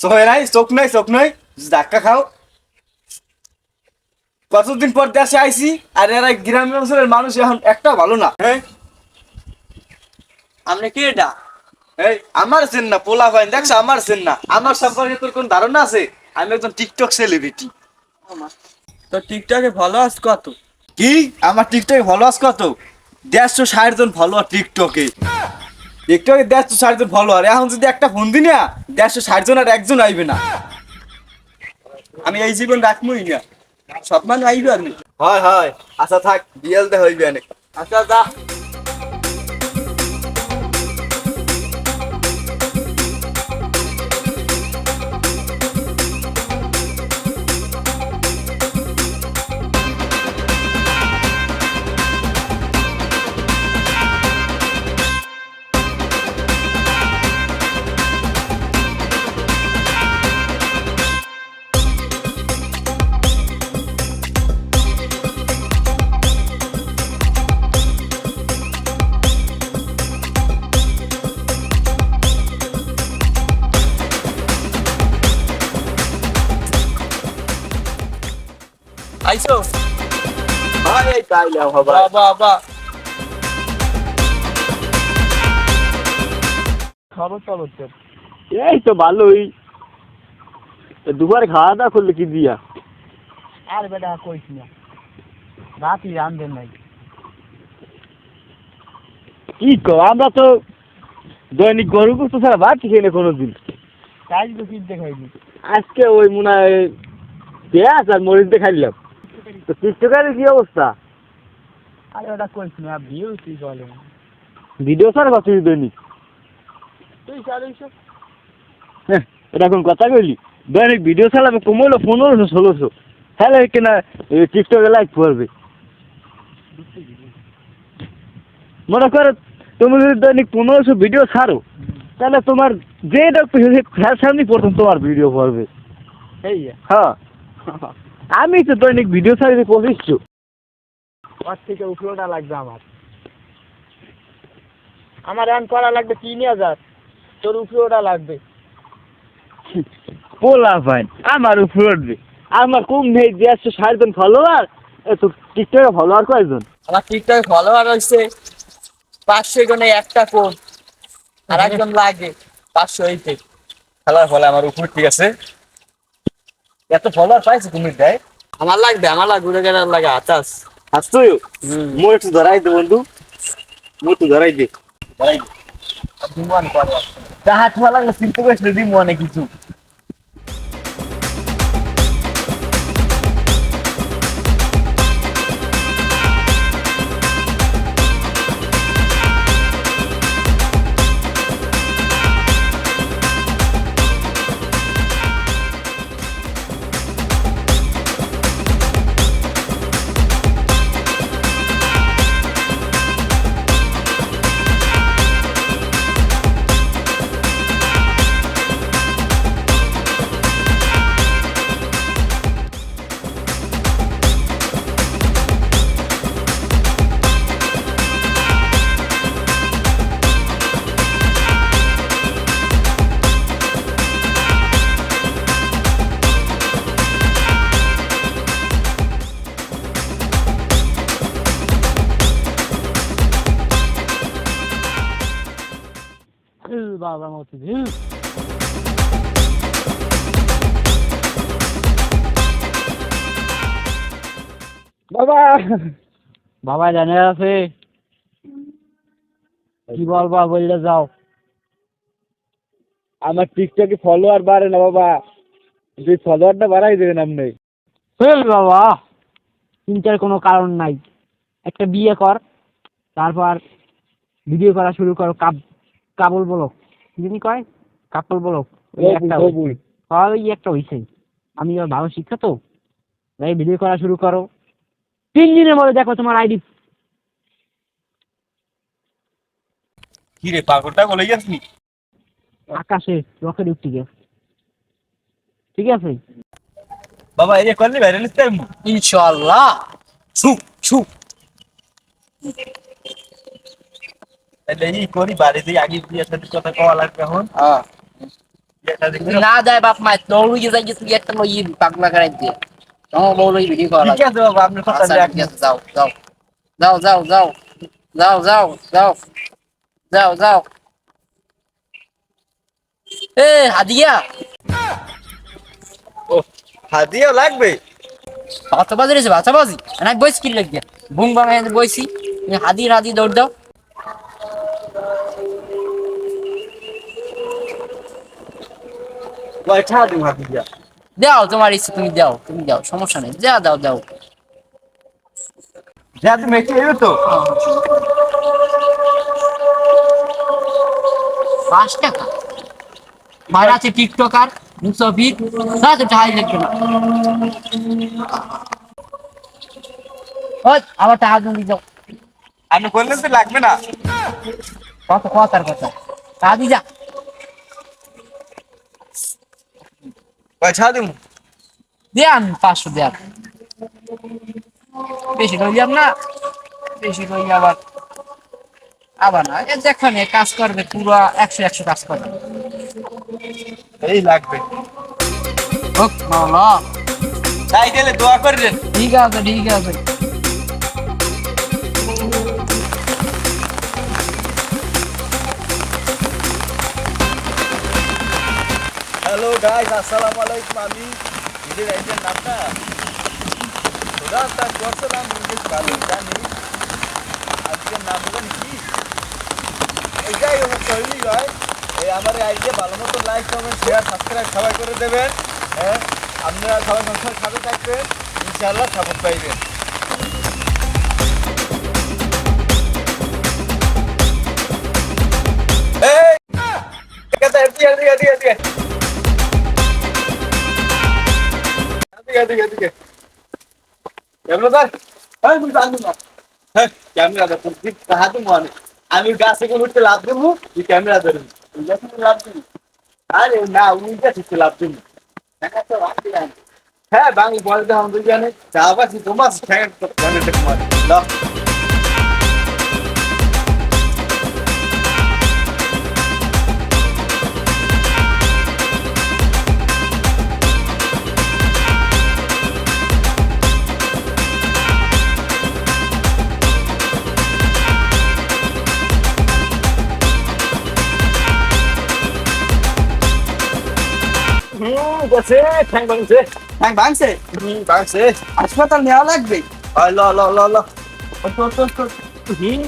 চোখে নাই চোখ নাই চোখ নাই ধাক্কা খাও। কতদিন পর দেশে আইছি আর এরা গ্রামের অঞ্চলের মানুষ এখন একটা ভালো না। হ্যাঁ আপনি কি এটা? এই আমার চেন না পোলা ভাই দেখছ আমার চেন। না আমার সম্পর্কে তোর কোন ধারণা আছে? আমি একজন টিকটক সেলিব্রিটি তো টিকটকে ফলোয়ার্স কত? কি? আমার টিকটকে ফলোয়ার্স কত? দেড়শো ষাট জন ফলোয়ার টিকটকে টিকটকে দেড়শো ষাট জন ফলোয়ার এখন যদি একটা ফোন দিই না দেড়শো ষাট জন আর একজন আইবে না। আমি এই জীবন রাখবই না। সব মানুষ আইবে আর নি। হয় হয়। আশা থাক বিয়েলতে হইবে অনেক। আচ্ছা যা। আইসো এই তাই নাও হবে বাবা বাবা খবর চলো এই তো ভালোই। দুবার খাওয়া দাওয়া করলে কি দিয়া? আর বেটা কইস না। রাতি রান্ধেন নাই। কি কো আমরা তো দৈনিক গরু গোস্ত ছাড়া ভাত খেয়ে না কোনোদিন? কাজ তো কিনতে খাইনি। আজকে ওই মনে হয় পেঁয়াজ আর মরিচ দিয়ে খাইলাম। তো টিকটকারের কি অবস্থা? আরে ওটা কইস না ভিউ তুই বলে। ভিডিও ছাড়া ভাবছি দৈনিক তুই চালিয়েছ হ্যাঁ এটা কোন কথা কইলি? দৈনিক ভিডিও চালাবে কমলো পনেরোশো ষোলোশো। তাহলে কিনা টিকটকে লাইক করবে। মনে করো তুমি যদি দৈনিক পনেরোশো ভিডিও ছাড়ো তাহলে তোমার যে ডক্টর সামনে প্রথম তোমার ভিডিও করবে। হ্যাঁ। আমি তো দৈনিক ভিডিও ছাড়ি পঁচিশশো ওর থেকে উপরোটা লাগবে আমার। আমার রান করা লাগবে তিন হাজার। তোর উপরোটা লাগবে। পোলা ফাইন আমার উপর উঠবে। আমার কম নেই দেড়শো ষাট জন ফলোয়ার তো টিকটকে ফলোয়ার কয়জন? আমার টিকটক ফলোয়ার হয়েছে পাঁচশো জনে একটা কোন আর একজন লাগে পাঁচশো এইতে খেলার ফলে আমার উপর ঠিক আছে এত ফলোয়ার পাইছে কুমির দেয়? আমার লাগবে আমার লাগবে ওটা গেলে লাগে আচাস তুই? মো একটু ধরাই দে বন্ধু। মো একটু ধরাই দে। ধরাই দে। দিমু দিমান করে তাহা তোমার লাগলে চিন্তা করিস না দিমু অনেক কিছু। বাবা মতো বাবা! বাবা জানে আছে? কি বলবা বললে যাও। আমার টিকটকে ফলোয়ার বাড়ে না বাবা। যদি ফলোয়ারটা বাড়াই দেবেন আপনি চল বাবা চিন্তার কোনো কারণ নাই। একটা বিয়ে কর তারপর ভিডিও করা শুরু করো কাব কাবল বলো। কি জানি কয়? কাপল বলো। ওই একটা হইছে। আমি ভালো শিক্ষা তো। তাই ভিডিও করা শুরু করো। তিন দিনের মধ্যে দেখো তোমার আইডি কি রে পাগলটা বলে যাসনি আকাশে রকেট উঠতে ঠিক আছে? বাবা এই যে করলি ভাইরাল টাইম ইনশাল্লাহ ছুপ ছুপ তাহলে এই করি বাড়ি দিয়ে আগে দিয়ে সাথে কথা কওয়া লাগবে এখন। হ্যাঁ। না যায় বাপ মা দৌড়িয়ে যাই তুই একটা লই পাগলা করাই দিয়ে তোমার বউ লই ভিডিও করা ঠিক আছে বাবা আপনার কথা আচ্ছা, যাও যাও। যাও যাও যাও যাও যাও যাও যাও যাও। এ হাদিয়া। ও হাদিয়া লাগবে? বাচ্চা বাজি রেছে বাচ্চা বাজি। না বইস কি লাগিয়া? বুম বাঙাই বইছি। হাদি হাদি দৌড় দাও। কয়টা দিম হাদিয়া দাও তোমার ইচ্ছে তুমি দাও তুমি দাও সমস্যা নেই। যা দাও দাও। যা তুমি এলো তো। পাঁচ টাকা। বাইরে আছে টিকটকার মুসাফির না তো লাগবে না। আবার টাকা দিয়ে দাও। আপনি বললেন তো লাগবে না। কত কথার কথা। টাকা দিয়ে যা। কয়টা দিম। দেন পাঁচশো দেন বেশি রইলাম না। বেশি রইলে আবার আবার না এ যেখানে কাজ করবে পুরো একশো একশো কাজ করবে। এই লাগবে। হোক মাওলা। তাই গেলে দোয়া করবেন। ঠিক আছে ঠিক আছে। গাইস আসসালামু আলাইকুম আমি নিজের আইডিয়ার নামটা ওরা তার করছিলাম নিজের ভালো জানি আজকের নাম জানি কি এটাই আমার তৈরি হয় এই আমার আইডিয়া ভালো মতো লাইক কমেন্ট শেয়ার সাবস্ক্রাইব সবাই করে দেবেন হ্যাঁ আপনারা সবাই সংসার সাথে থাকবেন ইনশাআল্লাহ সাপোর্ট পাইবেন ঠিক আছে ঠিক আছে ঠিক আছে এদিকে এদিকে আমি গাছে উঠতে লাভ দেবো ক্যামেরা ধরবি। আরে না, উনি গাছে লাভ দিবি হ্যাঁ বাংলা পরে তো আমাদের জানে চা পাচ্ছি তোমার। গেছে ঠ্যাং ভাঙছে। ঠ্যাং ভাঙছে? হুম ভাঙছে। হাসপাতাল নেওয়া লাগবে। ল ল ল ল। হুম।